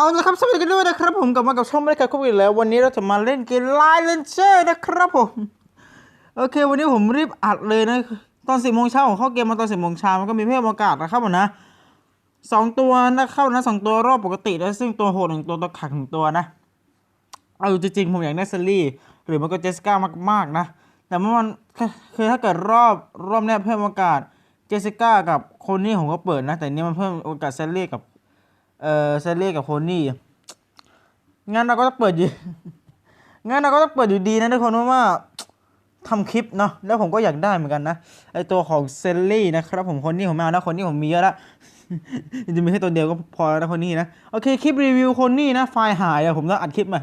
เอาละครับสวัสดีกันด้วยนะครับผมกลับมากับช่องไม่ได้การควบคุมอีกแล้ว วันนี้เราจะมาเล่นเกมไลน์เลนเจอร์นะครับผมโอเค วันนี้ผมรีบอัดเลยนะ ตอนสิบโมงเช้าผมเข้าเกมมาตอนสิบโมงเช้ามันก็มีเพิ่มโอกาสนะครับผมนะสองตัวนะเข้านะสองตัวรอบปกตินะซึ่งตัวโหดหนึ่งตัวตัวขักหนึ่งตัวนะเอาจริงๆผมอยากได้เซลี่หรือมันก็เจสสิก้ามากๆนะ แต่เมื่อมันคือถ้าเกิดรอบรอบเนี้ยเพิ่มโอกาสเจสสิก้ากับคนนี่ผมก็เปิดนะ แต่นี่มันเพิ่มโอกาสเซลลี่กับ เอ่อเซลลี่กับโคนนี่งั้นเราก็ต้องเปิดอยู่งั้นเราก็ต้องเปิดอยู่ดีนะทุกคนเพราะว่าทำคลิปเนาะแล้วผมก็อยากได้เหมือนกันนะไอตัวของเซลลี่นะครับผมคนนี้ผมไม่เอานะคนนี้ผมมีเยอะละจะมีแค่ตัวเดียวก็พอแล้วคนนี้นะโอเคคลิปรีวิวคนนี้นะไฟล์หายอะผมต้องอัดคลิปใหม่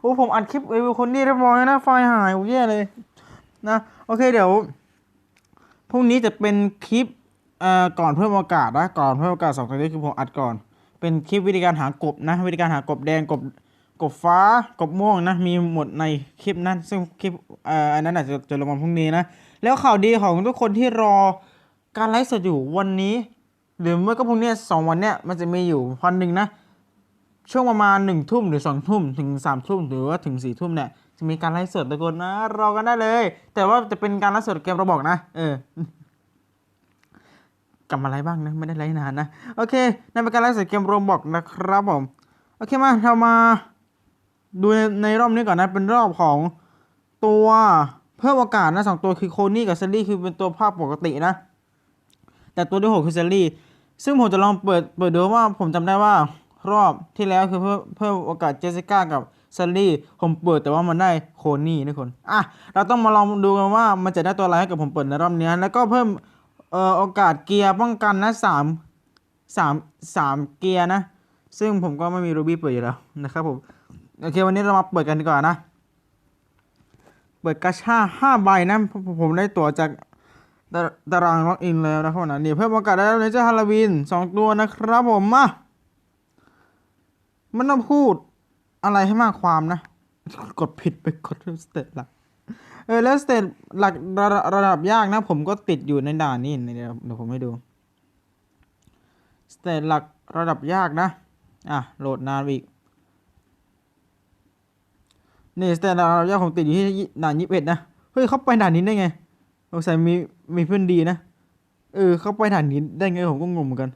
โอ้ผมอัดคลิปรีวิวคนนี้เรียบร้อยนะไฟล์หายโอ้แย่เลยนะโอเคเดี๋ยวพรุ่งนี้จะเป็นคลิปเอ่อก่อนเพิ่มโอกาสนะก่อนเพิ่มโอกาสสองตัวนี้คือผมอัดก่อน เป็นคลิปวิธีการหากบนะวิธีการหากบแดงกบกบฟ้ากบม่วงนะมีหมดในคลิปนั้น ซึ่งคลิปเอ่ออันนั้นอาจจะจะลงมาพรุ่งนี้นะ แล้วข่าวดีของทุกคนที่รอการไลฟ์สดอยู่วันนี้หรือเมื่อก็พรุ่งนี้สองวันเนี้ยมันจะมีอยู่วันหนึ่งนะ ช่วงประมาณหนึ่งทุ่มหรือสองทุ่มถึงสามทุ่มหรือว่าถึงสี่ทุ่มเนี่ยจะมีการไลฟ์สดทุกนนะรอกันได้เลย แต่ว่าจะเป็นการไลฟ์สดเกมเราบอกนะ เออ กลับมาไลฟ์บ้างนะ ไม่ได้ไลฟ์นานนะ โอเคนั่นเป็นการไลฟ์สดเกมโรบอกนะครับผม โอเคมาเรามาดูในในรอบนี้ก่อนนะ เป็นรอบของตัวเพิ่มโอกาสนะสองตัวคือโคนี่กับเซลลี่คือเป็นตัวภาพปกตินะ แต่ตัวที่หกคือเซลลี่ซึ่งผมจะลองเปิดเปิดดูว่าผมจำได้ว่ารอบที่แล้วคือเพิ่มเพิ่มโอกาสเจสสิก้ากับเซลลี่ผมเปิดแต่ว่ามันได้โคนี่นะคนอะเราต้องมาลองดูกันว่ามันจะได้ตัวอะไรให้กับผมเปิดในรอบนี้แล้วก็เพิ่ม เอ่อโอกาสเกียร์ป้องกันนะสามสามสามเกียร์นะ ซึ่งผมก็ไม่มีรูบี้เปิดอยู่แล้วนะครับผม โอเค วันนี้เรามาเปิดกันดีกว่อนะ เปิดกาชาห้าใบนะผมผมได้ตั๋วจากตาตารางล็อกอินแล้วนะครับนะนี่เพิ่มโอกาสได้แล้วในเจ้าฮาโลวีนสองตัวนะครับผมมามันต้องพูดอะไรให้มากความนะ กดผิดไปกดสเตตหลัก เออแล้วสเตตหลักระระดับยากนะ ผมก็ติดอยู่ในด่านนี้เดี๋ยวเดี๋ยวผมให้ดูสเตตหลักระดับยากนะ อะ โหลดนานอีกนี่สเตตหลักระดับยากผมติดอยู่ที่ด่านยี่สิบเอ็ดนะเฮ้ยเขาไปด่านนี้ได้ไงสงสัยมีมีเพื่อนดีนะเออเขาไปฐานนี้ได้ไงผมก็งงเหมือนกัน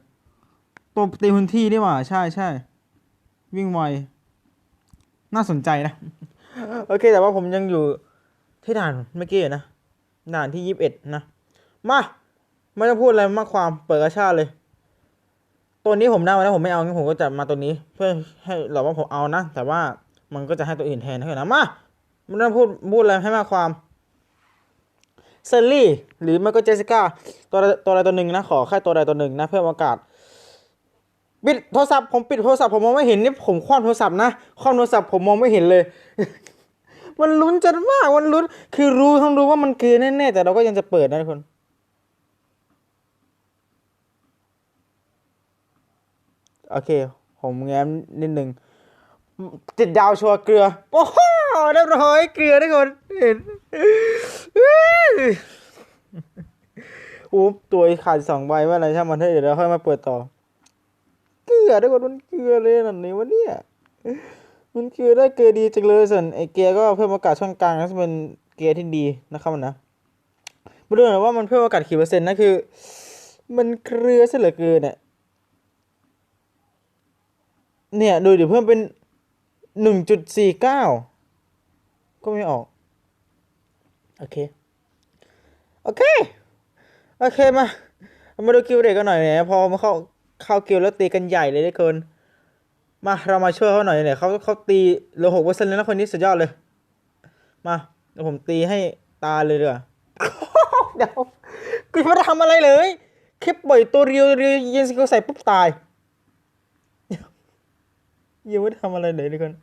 ตัวตีพื้นที่นี่หว่าใช่ใช่วิ่งไวน่าสนใจนะ โอเค แต่ว่าผมยังอยู่ ที่ด่านเมื่อกี้นะด่านที่ยี่สิบเอ็ดนะ มาไม่ต้องพูดอะไรมากความเปิดกระชาเลย ตัวนี้ผมได้มาแล้วผมไม่เอางั้นผมก็จะมาตัวนี้ เพื่อให้เราว่าผมเอานะ แต่ว่ามันก็จะให้ตัวอื่นแทนให้นะมาไม่ต้องพูดพูดอะไรให้มากความเซลลี่หรือไม่ก็เจสิก้าตัวตัวใดตัวหนึ่งนะขอแค่ตัวใดตัวหนึ่งนะ เพิ่มโอกาสปิดโทรศัพท์ผมปิดโทรศัพท์ผมมองไม่เห็นนี่ผมคว่ำโทรศัพท์นะคว่ำโทรศัพท์ผมมองไม่เห็นเลย มันลุ้นจัดมากมันลุ้น คือรู้ทั้งรู้ว่ามันคือแน่ๆแต่เราก็ยังจะเปิดนะทุกคนโอเค ผมแง้มนิดหนึ่งติดดาวชัวร์เกลือ โอ้โหเรียบร้อยเกลือทุกคนเห็นโอ้ตัวขาดสองใบว่าอะไรช่างมันเถอะเดี๋ยวเราค่อยมาเปิดต่อ เกลือทุกคนมันเกลือเลยนั่นนี่วะเนี่ย มันเกลือได้เกลือดีจังเลยส่วนไอเกียร์ก็เพิ่มโอกาสช่องกลางนะซึ่งเป็นเกียร์ที่ดีนะครับมันนะมาดูหน่อยว่ามันเพิ่มโอกาสกี่เปอร์เซ็นต์นะคือ มันเกลือซะเหลือเกินเนี่ยเนี่ยดูเดี๋ยวเพิ่มเป็นหนึ่งจุดสี่เก้าก็ไม่ออก โอเค โอเค โอเคมา มาดูกิลเด็กกันหน่อยเนี่ยพอมาเข้าเข้ากิลแล้วตีกันใหญ่เลยทุกคน มาเรามาช่วยเขาหน่อยเนี่ยเขาเขาตีเหลือหกเปอร์เซ็นต์แล้วนคนนี้สุดยอดเลย มาเดี๋ยวผมตีให้ตาเลยดีกว่าเดี๋ยวกูยังไม่ได้ทำอะไรเลยแค่ปล่อยตัวเรียวเรียวเย็นสกิลใส่ปุ๊บตายยังไม่ได้ทำอะไรเลยทุกคน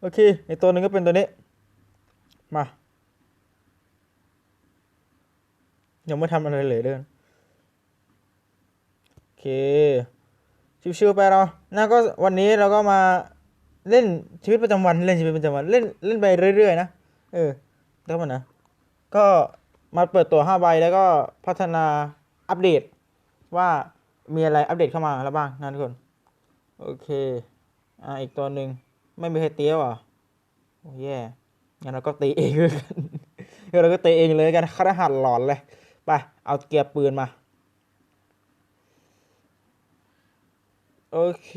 โอเคอีกตัวหนึ่งก็เป็นตัวนี้ มายังไม่ทำอะไรเลยเดินโอเค ชิวๆไปเราน่าก็วันนี้เราก็มาเล่นชีวิตประจำวันเล่นชีวิตประจำวันเล่นเล่นไปเรื่อยๆนะเออแล้วมันนะก็มาเปิดตัว5ใบแล้วก็พัฒนาอัปเดต ว่ามีอะไรอัปเดตเข้ามาแล้วบ้างนะทุกคนโอเคอ่าอีกตัวหนึ่งไม่มีใครเตี้ยวอะโอ้แย่งั้นเราก็ตีเองเลยกันงั้นเราก็ตีเองเลยกันครหัสหลอนเลยไปเอาเกียร์ปืนมา โอเค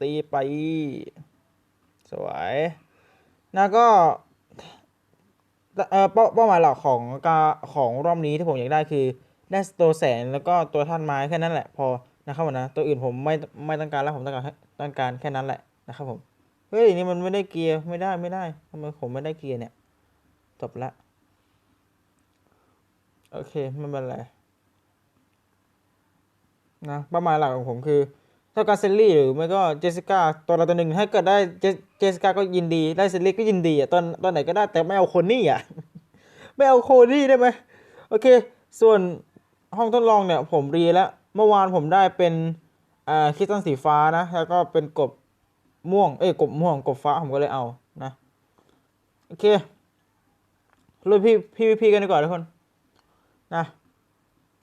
ตีไป สวยนะก็เออเป้าเป้าหมายหลักของกาของรอบนี้ที่ผมอยากได้คือได้ตัวแสนแล้วก็ตัวท่านไม้แค่นั้นแหละพอนะครับผมนะตัวอื่นผมไม่ไม่ต้องการแล้วผมต้องการแค่ต้องการแค่นั้นแหละนะครับผมเฮ้ยนี่มันไม่ได้เกียร์ไม่ได้ไม่ได้ทำไมผมไม่ได้เกียร์เนี่ยจบละโอเคไม่เป็นไรนะเป้าหมายหลักของผมคือ ถ้าการเซลลี่หรือไม่ก็เจสสิก้าตัวเราตัวหนึ่งถ้าเกิดได้เจสสิก้าก็ยินดี ได้เซลลี่ก็ยินดีอะตอนตอนไหนก็ได้แต่ไม่เอาโคนี่อะ ไม่เอาโคนี่ได้ไหมโอเค ส่วนห้องทดลองเนี่ยผมรีแล้ว เมื่อวานผมได้เป็นอ่าคริสตัลสีฟ้านะ แล้วก็เป็นกบม่วง เอ้ยกบม่วงกบฟ้าผมก็เลยเอานะโอเคลุยพี่พี่พี่กันดีกว่าทุกคนนะ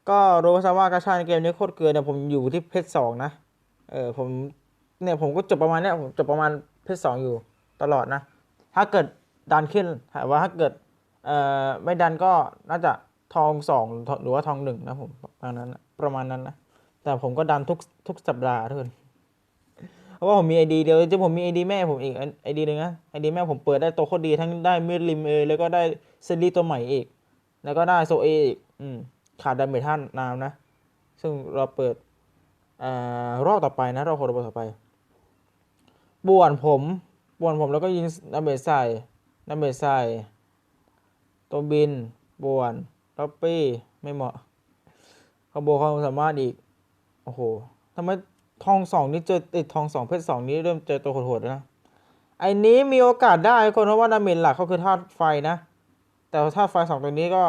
ก็รู้ซะว่ากาชาในเกมนี้โคตรเกลือเนี่ยผมอยู่ที่เพชรสองนะ เออผมเนี่ยผมก็จบประมาณเนี้ยผมจบประมาณเพชรสองอยู่ตลอดนะ ถ้าเกิดดันขึ้นถามว่าถ้าเกิดเอ่อไม่ดันก็น่าจะทองสองหรือว่าทองหนึ่งนะผมประมาณนั้นประมาณนั้นนะแต่ผมก็ดันทุกทุกสัปดาห์ทุกคนเพราะว่าผมมีไอดีเดียวจะผมมีไอดีแม่ผมอีกไอดีหนึ่งนะไอดีแม่ผมเปิดได้ตัวโคตรดีทั้งได้มิดลิมเอยแล้วก็ได้เซรีตัวใหม่อีก แล้วก็ได้โซเออีกอืมขาดดาเมจท่านนามนะ ซึ่งเราเปิด รอบต่อไปนะรอบโคตรต่อไปบ่วนผมบ่วนผมแล้วก็ยิงดาเมจใส่ดาเมจใส่ตัวบินบ่วนล็อปปี้ไม่เหมาะขโบความสามารถอีก โอ้โหทำไมทองสองนี่เจอติดทองสองเพชรสองนี้เริ่มเจอตัวโหดๆแล้วนะไอ้นี้มีโอกาสได้คนเพราะว่าดาเมจหลักเขาคือธาตุไฟนะ แต่ธาตุไฟสองตัวนี้ก็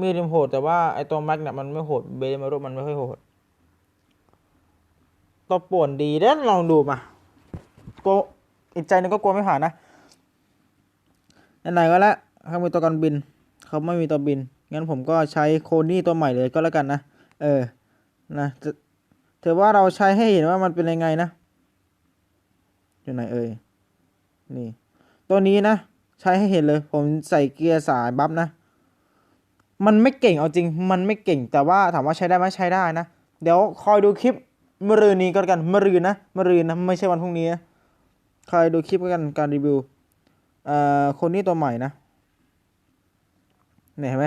มีริมโหดแต่ว่าไอ้ตัวแม็กเนี่ยมันไม่โหดเบลมารุมันไม่ค่อยโหด ตัวป่วนดีเด้นลองดูมากลัวอีกใจนึงก็กลัวไม่ผ่านนะไหนๆก็แล้วเขามีตัวกันบิน เขาไม่มีตัวบิน งั้นผมก็ใช้โคนี่ตัวใหม่เลยก็แล้วกันนะ เออนะจะถือว่าเราใช้ให้เห็นว่ามันเป็นยังไงนะ อยู่ไหนเอ่ย นี่ ตัวนี้นะ ใช้ให้เห็นเลย ผมใส่เกียร์สายบัฟนะ มันไม่เก่งเอาจริง มันไม่เก่ง แต่ว่าถามว่าใช้ได้ไหมใช้ได้นะ เดี๋ยวคอยดูคลิป มะรืนนี้ก็แล้วกันมะรืนนะมะรืนนะไม่ใช่วันพรุ่งนี้นะคอยดูคลิปกันการรีวิวเอ่อคนนี้ตัวใหม่นะเนี่ยเห็นไหม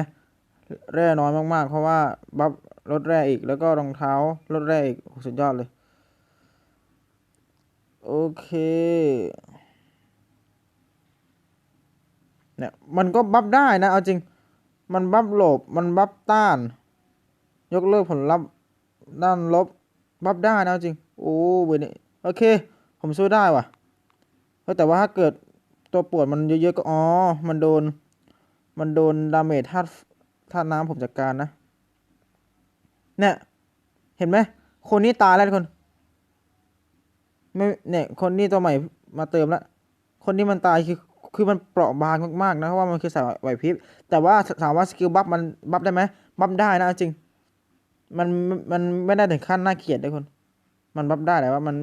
แร่น้อยมากๆ เพราะว่าบัฟลดแร่อีกแล้วก็รองเท้าลดแร่อีกสุดยอดเลย โอเคเนี่ยมันก็บัฟได้นะ เอาจริง มันบัฟหลบ มันบัฟต้าน ยกเลิกผลลัพธ์ด้านลบ บัฟได้นะจริง โอ้เบอร์นี้โอเค ผมสู้ได้ว่ะเออแต่ว่าถ้าเกิดตัวปวดมันเยอะๆก็อ๋อ มันโดน มันโดนดาเมจธาตุธาตุน้ำผมจัดการนะ เนี่ย เห็นไหม คนนี้ตายแล้วทุกคน ไม่เนี่ย คนนี้ตัวใหม่มาเติมแล้ว คนนี้มันตายคือคือมันเปราะบางมากๆนะเพราะว่ามันคือสายไหวพริบแต่ว่าถามว่าสกิลบัฟมันบัฟได้ไหมบัฟได้นะจริง มันมันไม่ได้ถึงขั้นน่าเกลียดทุกคนมันบัฟได้แต่ว่ามัน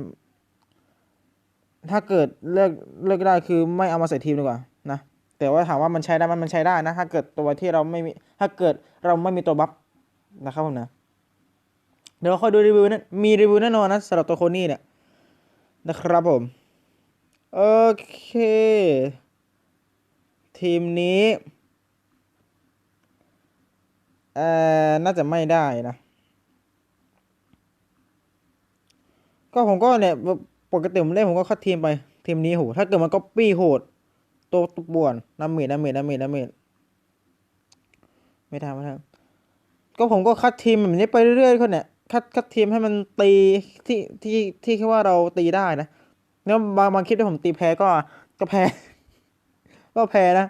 ถ้าเกิดเลือกเลือกได้คือไม่เอามาใส่ทีมดีกว่านะแต่ว่าถามว่ามันใช้ได้มมันใช้ได้นะ ถ้าเกิดตัวที่เราไม่มีถ้าเกิดเราไม่มีตัวบัฟนะครับผมนะเดี๋ยวค่อยดูรีวิวนะมีรีวิวแน่นอนนะสำหรับตัวโคนี่เนี่ยนะครับผมโอเค ทีมนี้เอ่อน่าจะไม่ได้นะ ก็ผมก็เนี่ยปกติผมเล่นผมก็คัดทีมไป ทีมนี้โหถ้าเกิดมันก็ปี้โหดตัวตุกบวนน้ำเมดน้ำเมดน้ำเมดน้ำเมดไม่ทำไม่ทำก็ผมก็คัดทีมแบบนี้ไปเรื่อยๆคนเนี่ยคัดคัดทีมให้มันตีที่ที่ที่แค่ว่าเราตีได้นะแล้วบางบางคลิปที่ผมตีแพ้ก็ก็แพ้ ก็แพ้นะ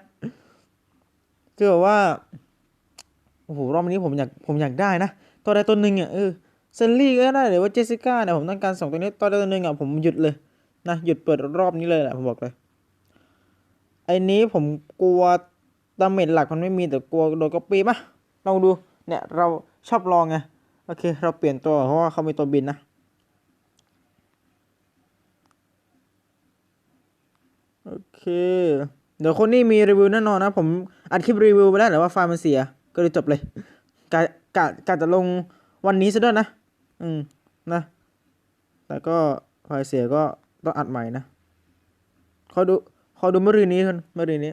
คือแบบว่าโอ้โหรอบนี้ผมอยากผมอยากได้นะตัวใดตัวหนึ่งอะเออ เซนลี่ก็ได้หรือว่าเจสสิก้าเนี่ยผมต้องการสองตัวนี้ตัวใดตัวหนึ่งอะผมหยุดเลยนะหยุดเปิดรอบนี้เลยแหละผมบอกเลยไอ้นี้ผมกลัวดาเมจหลักมันไม่มีแต่กลัวโดนก๊อปปี้ปะลองดูเนี่ยเราชอบลองไงโอเค เราเปลี่ยนตัวเพราะว่าเขามีตัวบินนะโอเค เดี๋ยวคนนี้มีรีวิวแน่นอนนะ ผมอัดคลิปรีวิวไปแล้วแต่ว่าไฟล์มันเสีย ก็เลยจบเลยกะกะกะจะลงวันนี้ซะด้วยนะ อืม นะแต่ก็ไฟล์เสียก็ต้องอัดใหม่นะขอดูขอดูเมื่อรืนนี้กันเมื่อรืนนี้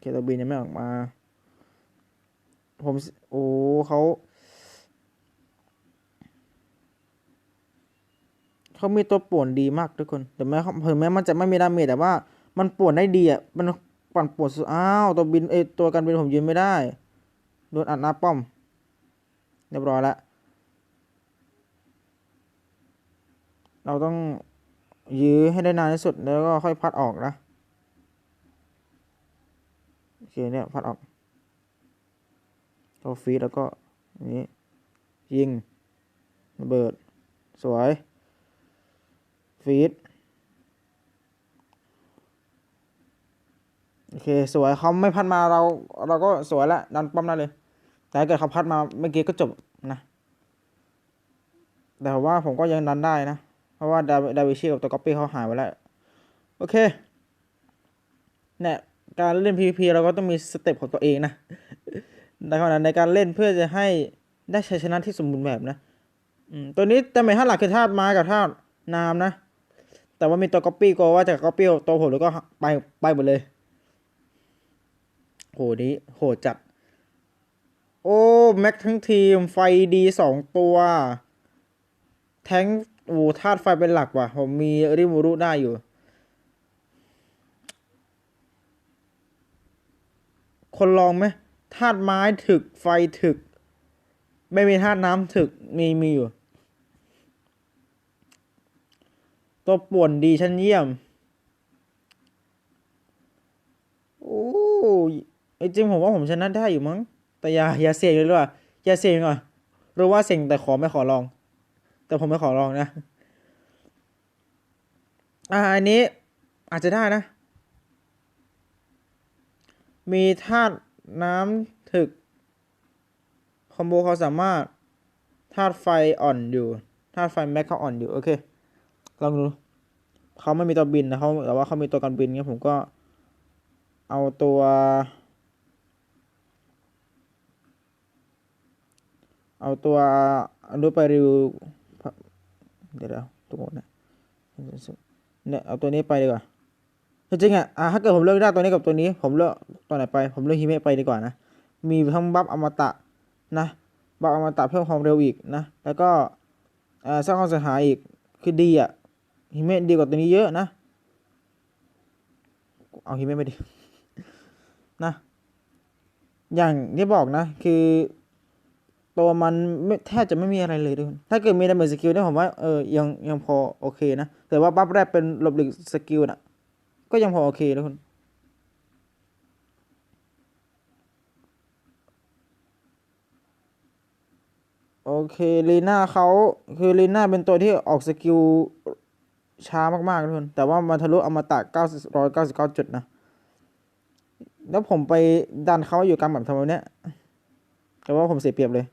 เคตัวบินยังไม่ออกมา ผมโอ้เขาเขามีตัวป่วนดีมากทุกคนแต่แม้เขาถึงแม้มันจะไม่มีดาเมจแต่ว่า มันป่วนได้ดีอะมันปั่นป่วนสุดอ้าวตัวบินเอตัวการบินผมยืนไม่ได้โดนอัดหน้าป้อม เรียบร้อยแล้ว เราต้องยื้อให้ได้นานที่สุดแล้วก็ค่อยพัดออกนะโอเคเนี่ยพัดออกเราฟีดแล้วก็นนี้ยิงระเบิด สวย ฟีดโอเค สวยเขาไม่พัดมาเรา เราก็สวยละดันป้อมได้เลย แต่ถ้าเกิดเขาพัดมาเมื่อกี้ก็จบนะแต่ว่าผมก็ยังดันได้นะ เพราะว่าดาดาวิชีกับตัวก๊อปปี้เขาหายไปแล้ว โอเคเนี่ยการเล่น PVP เราก็ต้องมีสเต็ปของตัวเองนะในขณะในการเล่นเพื่อจะให้ได้ชัยชนะที่สมบูรณ์แบบนะตัวนี้แต่ไม่ท่าหลักคือธาตุไม้กับธาตุน้ำนะ แต่ว่ามีตัวก๊อปปี้ก็ว่าจะก๊อปปี้ตัวผมแล้วก็ไปไปหมดเลย โหนี้โหดจัด โอ้แม็กทั้งทีมไฟดีสองตัว แทงโอ้ธาตุไฟเป็นหลักว่ะ ผมมีริมูรุได้อยู่ คนลองไหมธาตุไม้ถึกไฟถึก ไม่มีธาตุน้ำถึกมีมีอยู่ ตัวป่วนดีชั้นเยี่ยม โอ้ยไอ้จริงผมว่าผมชนะได้อยู่มั้ง แต่อย่าอย่าเสี่ยงเลยดีกว่าอย่าเสี่ยงก่อนรู้ว่าเสี่ยงแต่ขอไม่ขอลอง แต่ผมไม่ขอลองนะ อ่าอันนี้อาจจะได้นะ มีธาตุน้ำถึก คอมโบเขาสามารถธาตุไฟอ่อนอยู่ธาตุไฟแม็กเขาอ่อนอยู่ โอเค ลองดูเขาไม่มีตัวบินนะเขาแต่ว่าเขามีตัวกันบินงั้นผมก็เอาตัว เอาตัวอันดูไปรีวิวเดี๋ยวเดี๋ยวตัวหมดนะเนี่ยเอาตัวนี้ไปดีกว่าจริงๆอะอะถ้าเกิดผมเลือกได้ตัวนี้กับตัวนี้ ผมเลือกตัวไหนไป ผมเลือกฮิเมะไปดีกว่านะ มีทั้งบัฟอมตะนะ บัฟอมตะเพิ่มความเร็วอีกนะ แล้วก็สร้างความเสียหายอีก คือดีอะ ฮิเมะดีกว่าตัวนี้เยอะนะ เอาฮิเมะไปดิ นะ อย่างที่บอกนะ คือ ตัวมันไม่แทบจะไม่มีอะไรเลยทุกคนถ้าเกิดมีดาเมจสกิลเนี่ยผมว่าเออยังยังพอโอเคนะ แต่ว่าบัฟแรกเป็นหลบหลีกสกิลน่ะ ก็ยังพอโอเคทุกคนโอเคลีน่าเขาคือลีน่าเป็นตัวที่ออกสกิลช้ามากๆทุกคน แต่ว่ามันทะลุอมตะ999 จุดนะ แล้วผมไปดันเขาอยู่กลางแบบทำไมเนี่ยแต่ว่าผมเสียเปรียบเลย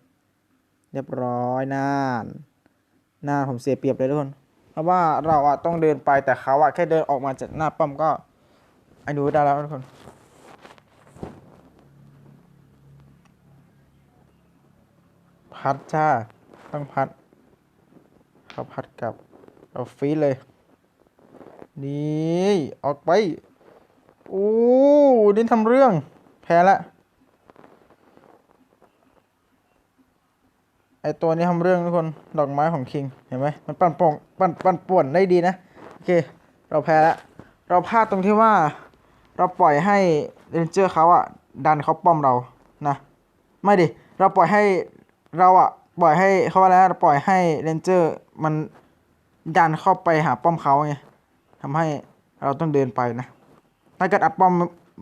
เรียบร้อยน่านนานผมเสียเปรียบเลยทุกคน เพราะว่าเราอะต้องเดินไปแต่เขาอะแค่เดินออกมาจากหน้าป้อมก็ไอ้ดูได้แล้วทุกคนพัดจ้าต้องพัดเขาพัดกลับเราฟีดเลย นี่ ออกไป โอ้นี่ทำเรื่อง แพ้ละ ไอตัวนี้ทำเรื่องทุกคนดอกไม้ของคิงเห็นไหมมันปั่นป่องปั่นปั่นป่วนได้ดีนะโอเค เราแพ้และเราพลาดตรงที่ว่า เราปล่อยให้เรนเจอร์เขาอะดันเขาป้อมเรานะไม่ดิเราปล่อยให้เราอะปล่อยให้เขาว่าแล้วเราปล่อยให้เรนเจอร์มันดันเข้าไปหาป้อมเขาไงทำให้เราต้องเดินไปนะถ้าเกิดอัดป้อม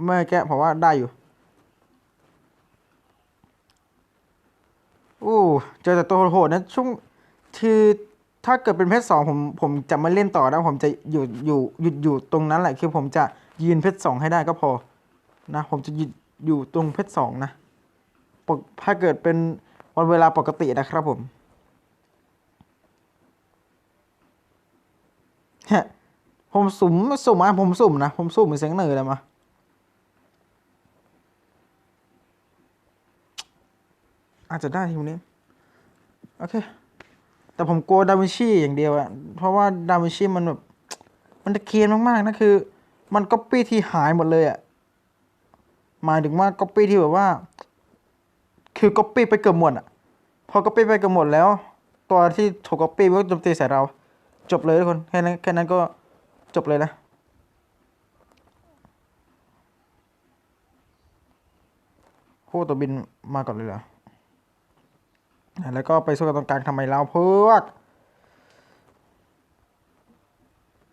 เมื่อกี้ผมว่าได้อยู่ อ้เจอแต่ตัวโหดๆนะช่วงคือถ้าเกิดเป็นเพชรสองผมผมจะไม่เล่นต่อนะผมจะอยู่อยู่หยุดอยู่ตรงนั้นแหละคือผมจะยืนเพชรสองให้ได้ก็พอนะผมจะหยุดอยู่ตรงเพชรสองนะปกถ้าเกิดเป็นวันเวลาปกตินะครับผมฮผมสุ่มสุ่มอะผมสุ่มนะผมสุ่มมีเสียงเหนือเลยมา อาจจะได้ทีนี้ โอเค แต่ผมกลัวดาวินชีอย่างเดียวอะเพราะว่าดาวินชีมันแบบ มันจะเคียนมากๆนะคือ มันก๊อปปี้ที่หายหมดเลยอะหมายถึงว่าก๊อปปี้ที่แบบว่า คือก๊อปปี้ไปเกือบหมดอะพอก๊อปปี้ไปเกือบหมดแล้ว ตัวที่ถูกก๊อปปี้มันก็โจมตีใส่เรา จบเลยทุกคนแค่นั้นแค่นั้นก็จบเลยนะโอ้ตัวบินมาก่อนเลยเหรอ แล้วก็ไปสู้กันตรงกลางทำไมเราเพวก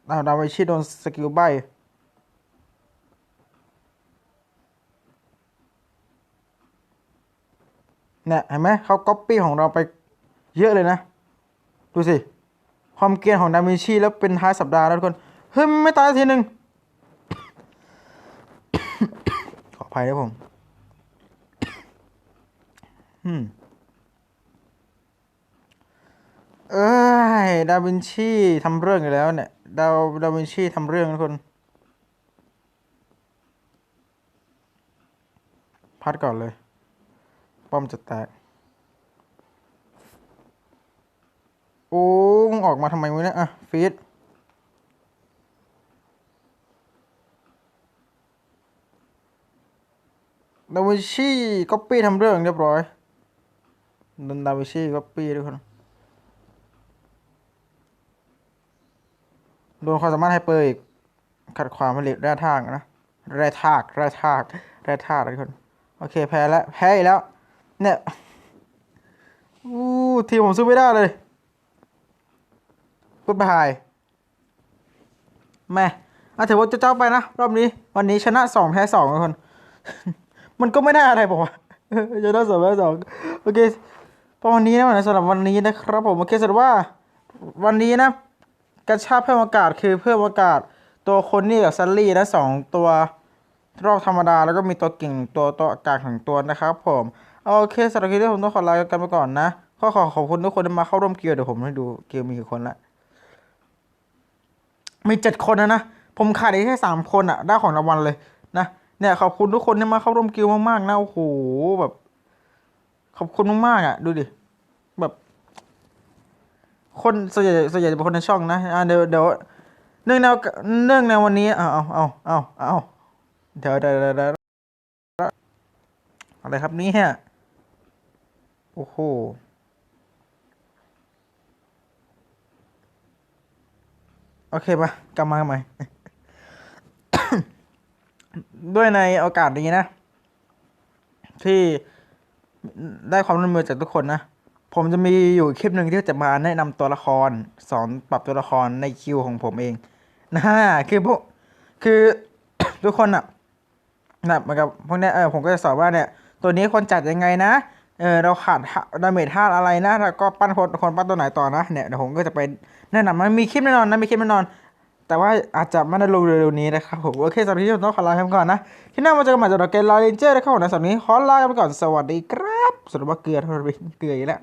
ดาดาวไวชิโดนสกิลใบเนี่ยเห็นไหมเขาก๊อปปี้ของเราไปเยอะเลยนะ ดูสิ ความเกรียนของดาวิชีแล้วเป็นท้ายสัปดาห์แล้วทุกคน เฮ้ย ไม่ตายทีหนึ่งขออภัยนะผม อืม เอ้ยดาวินชีทำเรื่องอีกแล้วเนี่ย ดาวดาวินชีทำเรื่องทุกคนพัดก่อนเลย ป้อมจะแตก โอ้มึงออกมาทำไมวะเนี่ยอะฟีดดาวินชีก๊อปปี้ทำเรื่องเรียบร้อยโดนดาวินชีก๊อปปี้ทุกคน โดนความสามารถไฮเปอร์อีกขัดความผลิตแร่ธาตุนะแร่ธาตุแร่ธาตุแร่ธาตุทุกคนโอเคแพ้แล้วแพ้อีกแล้ว เนี่ยอู้ทีมผมสู้ไม่ได้เลยพูดบายแม่อาถือว่าจะเจ้าไปนะ รอบนี้ วันนี้ชนะสองแพ้สองทุกคน มันก็ไม่ได้อะไรบอกว่าชนะสองแพ้สองโอเคประมาณนี้นะสำหรับวันนี้นะครับผมโอเคสรุปว่าวันนี้นะ กระชากเพิ่มอากาศคือเพิ่มอากาศตัวคนนี่กับซัลลี่นะสองตัวรอบธรรมดาแล้วก็มีตัวเก่งตัวตัวอากาศของตัวนะครับผมโอเคสำหรับคลิปนี้ผมต้องขอลากันไปก่อนนะขอขอขอบคุณทุกคนที่มาเข้าร่วมเกียวเดี๋ยวผมให้ดูเกียวมีกี่คนละมีเจ็ดคนนะนะผมขาดอีกแค่สามคนอะได้ของรางวัลเลยนะเนี่ยขอบคุณทุกคนที่มาเข้าร่วมเกียวมากๆนะโอ้โหแบบ ขอบคุณมากๆอะดูดิแบบ คนส่วนใหญ่ส่วนใหญ่จะเป็นคนในช่องนะอ่าเดี๋ยวเดี๋ยวเนื่องในเนื่องในวันนี้เอาเอาเอาเอาเอาเดี๋ยวเดี๋ยวเดี๋ยวอะไรครับนี่ยโอ้โหโอเคมากลับมาใหม่ด้วยในโอกาสนี้นะ ที่ได้ความร่วมมือจากทุกคนนะ ผมจะมีอยู่คลิปหนึ่งที่จะมาแนะนำตัวละคร สอนปรับตัวละครในคิวของผมเองนะคือพวกคือทุกคนอะนะเหมือนกับพวกเนี้ยเออผมก็จะสอนว่าเนี่ย ตัวนี้ควรจัดยังไงนะเออเราขาดดาเมจธาตุอะไรนะแล้วก็ปั้นคนคนปั้นตัวไหนต่อนะเนี่ยเดี๋ยวผมก็จะไปแนะนำมันมีคลิปแน่นอนนะมีคลิปแน่นอน แต่ว่าอาจจะไม่ได้ลงเร็วๆนี้นะครับผมโอเคสำหรับที่ผมต้องขอลาไปก่อนนะที่หน้ามาเจอกันใหม่สำหรับเกมลาเรนเจอร์นะครับผมในสำหรับนี้ขอลาไปก่อนสวัสดีครับสำหรับว่าเกลือทรมานเกลืออีกแล้ว